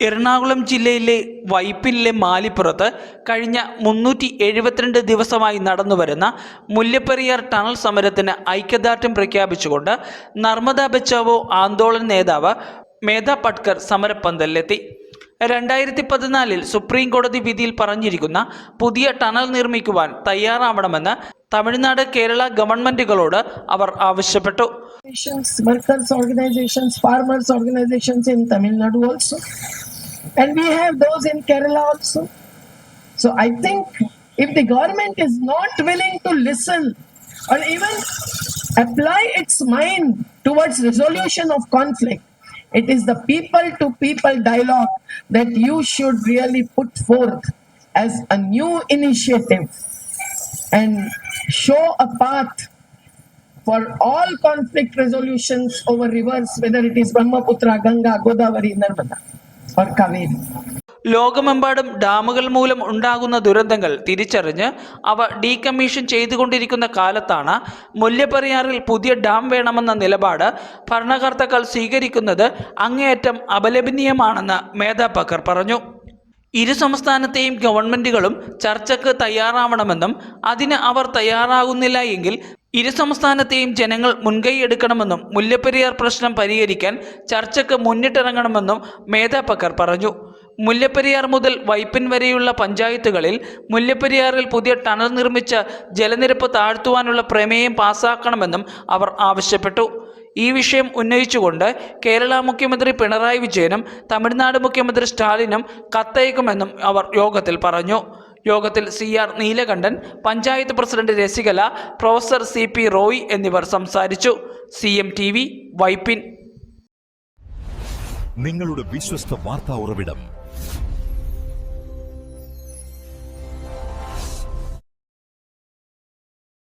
എറണാകുളം ജില്ലയിലെ വൈപ്പിനിലെ മാലിപ്പുറത്ത് കഴിഞ്ഞ മുന്നൂറ്റി എഴുപത്തിരണ്ട് ദിവസമായി നടന്നുവരുന്ന മുല്ലപ്പെരിയാർ ടണൽ സമരത്തിന് ഐക്യദാർഢ്യം പ്രഖ്യാപിച്ചുകൊണ്ട് നർമ്മദ ബച്ചാവോ ആന്തോളൻ നേതാവ് മേധ പട്കർ സമരപ്പന്തലിലെത്തി. രണ്ടായിരത്തി പതിനാലിൽ സുപ്രീം കോടതി വിധിയിൽ പറഞ്ഞിരിക്കുന്ന പുതിയ ടണൽ നിർമ്മിക്കുവാൻ തയ്യാറാവണമെന്ന് തമിഴ്നാട് കേരള ഗവൺമെന്റുകളോട് അവർ ആവശ്യപ്പെട്ടു. And we have those in Kerala also. So I think if the government is not willing to listen or even apply its mind towards resolution of conflict, it is the people to people dialogue that you should really put forth as a new initiative and show a path for all conflict resolutions over rivers, whether it is Brahmaputra, Ganga, Godavari, Narmada. ലോകമെമ്പാടും ഡാമുകൾ മൂലം ഉണ്ടാകുന്ന ദുരന്തങ്ങൾ തിരിച്ചറിഞ്ഞ് അവ decommission ചെയ്തുകൊണ്ടിരിക്കുന്ന കാലത്താണ് മുല്ലപ്പെരിയാറിൽ പുതിയ ഡാം വേണമെന്ന നിലപാട് ഭരണകർത്താക്കൾ സ്വീകരിക്കുന്നത് അങ്ങേയറ്റം അപലപനീയമാണെന്ന് മേധാ പക്കർ പറഞ്ഞു. ഇരു സംസ്ഥാനത്തെയും ഗവൺമെന്റുകളും ചർച്ചയ്ക്ക് തയ്യാറാവണമെന്നും അതിന് അവർ തയ്യാറാകുന്നില്ല എങ്കിൽ ഇരു സംസ്ഥാനത്തെയും ജനങ്ങൾ മുൻകൈയെടുക്കണമെന്നും മുല്ലപ്പെരിയാർ പ്രശ്നം പരിഹരിക്കാൻ ചർച്ചയ്ക്ക് മുന്നിട്ടിറങ്ങണമെന്നും മേധാപക്കർ പറഞ്ഞു. മുല്ലപ്പെരിയാർ മുതൽ വൈപ്പിൻ വരെയുള്ള പഞ്ചായത്തുകളിൽ മുല്ലപ്പെരിയാറിൽ പുതിയ ടണൽ നിർമ്മിച്ച് ജലനിരപ്പ് താഴ്ത്തുവാനുള്ള പ്രമേയം പാസാക്കണമെന്നും അവർ ആവശ്യപ്പെട്ടു. ഈ വിഷയം ഉന്നയിച്ചുകൊണ്ട് കേരള മുഖ്യമന്ത്രി പിണറായി വിജയനും തമിഴ്നാട് മുഖ്യമന്ത്രി സ്റ്റാലിനും കത്തയക്കുമെന്നും അവർ യോഗത്തിൽ പറഞ്ഞു. യോഗത്തിൽ C R Neelakantan panchayat president Rasikala professor C P Roy എന്നിവർ സംസാരിച്ചു. C M T V Vypin. നിങ്ങളുടെ വിശ്വസ്ത വാർത്താ ഉറവിടം